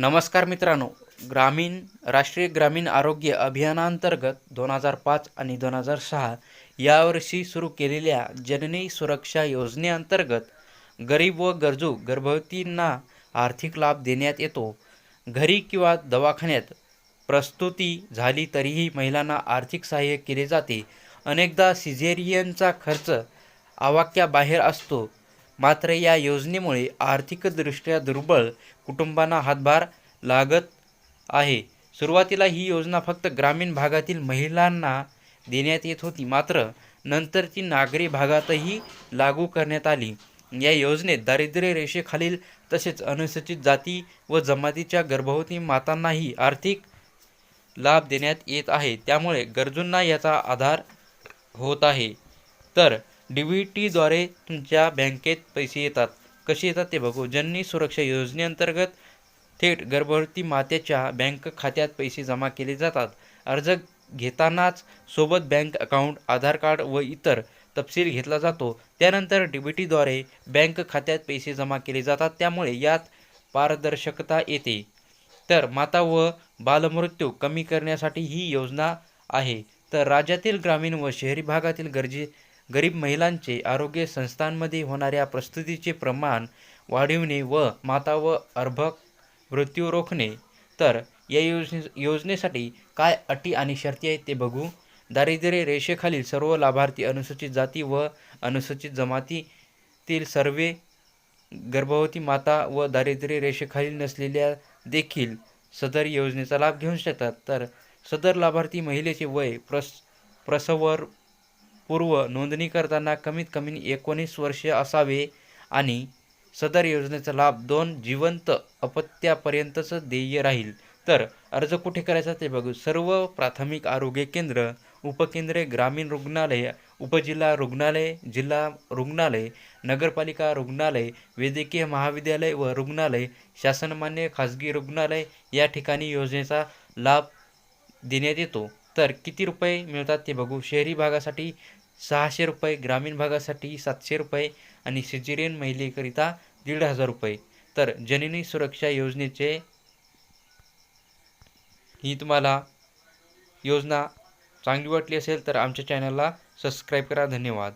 नमस्कार मित्रांनो. ग्रामीण राष्ट्रीय ग्रामीण आरोग्य अभियानांतर्गत दोन हजार पाच आणि दोन हजार सहा यावर्षी सुरू केलेल्या जननी सुरक्षा योजनेअंतर्गत गरीब व गरजू गर्भवतींना आर्थिक लाभ देण्यात येतो. घरी किंवा दवाखान्यात प्रस्तुती झाली तरीही महिलांना आर्थिक सहाय्य केले जाते. अनेकदा सिझेरियनचा खर्च आवाक्याबाहेर असतो. मात्र या योजनेमुळे आर्थिकदृष्ट्या दुर्बल कुटुंबांना हातभार लागत आहे. सुरुवातीला ही योजना फक्त ग्रामीण भागातील महिलांना देण्यात येत होती मात्र नंतर ती नागरी भागातही लागू करण्यात आली. या योजनेत दारिद्र्य रेषेखालील तसेच अनुसूचित जाती व जमातीच्या गर्भवती मातांनाही आर्थिक लाभ देण्यात येत आहे. त्यामुळे गरजूंना याचा आधार होत आहे. तर डी बी टीद्वारे तुमच्या बँकेत पैसे येतात. कसे येतात ते बघू. जननी सुरक्षा योजनेअंतर्गत थेट गर्भवती मातेच्या बँक खात्यात पैसे जमा केले जातात. अर्ज घेतानाच सोबत बँक अकाउंट आधार कार्ड व इतर तपशील घेतला जातो. त्यानंतर डी बी टीद्वारे बँक खात्यात पैसे जमा केले जातात. त्यामुळे यात पारदर्शकता येते. तर माता व बालमृत्यू कमी करण्यासाठी ही योजना आहे. तर राज्यातील ग्रामीण व शहरी भागातील गरजे गरीब महिलांचे आरोग्य संस्थांमध्ये होणाऱ्या प्रस्तुतीचे प्रमाण वाढविणे व माता व अर्भक मृत्यू रोखणे. तर या योजने योजनेसाठी काय अटी आणि शर्ती आहेत ते बघू. दारिद्र्य रेषेखालील सर्व लाभार्थी अनुसूचित जाती व अनुसूचित जमातीतील सर्वे गर्भवती माता व दारिद्र्य रेषेखालील नसलेल्या देखील सदर योजनेचा लाभ घेऊ शकतात. तर सदर लाभार्थी महिलेचे वय प्रस प्रसवर पूर्व नोंदणी करताना कमीत कमी एकोणीस वर्षे असावे आणि सदर योजनेचा लाभ दोन जिवंत अपत्यापर्यंतच देय राहील. तर अर्ज कुठे करायचा ते बघू. सर्व प्राथमिक आरोग्य केंद्र उपकेंद्रे ग्रामीण रुग्णालय उपजिल्हा रुग्णालय जिल्हा रुग्णालय नगरपालिका रुग्णालय वैद्यकीय महाविद्यालय व रुग्णालय शासनमान्य खाजगी रुग्णालय या ठिकाणी योजनेचा लाभ देण्यात येतो. तर किती रुपये मिळतात ते बघू. शहरी भागासाठी सहाशे रुपये ग्रामीण भागासाठी सातशे रुपये आणि सिजेरियन महिलेकरिता दीड हजार रुपये. तर जननी सुरक्षा योजनेचे ही तुम्हाला योजना चांगली वाटली असेल तर आमच्या चॅनलला सबस्क्राईब करा. धन्यवाद.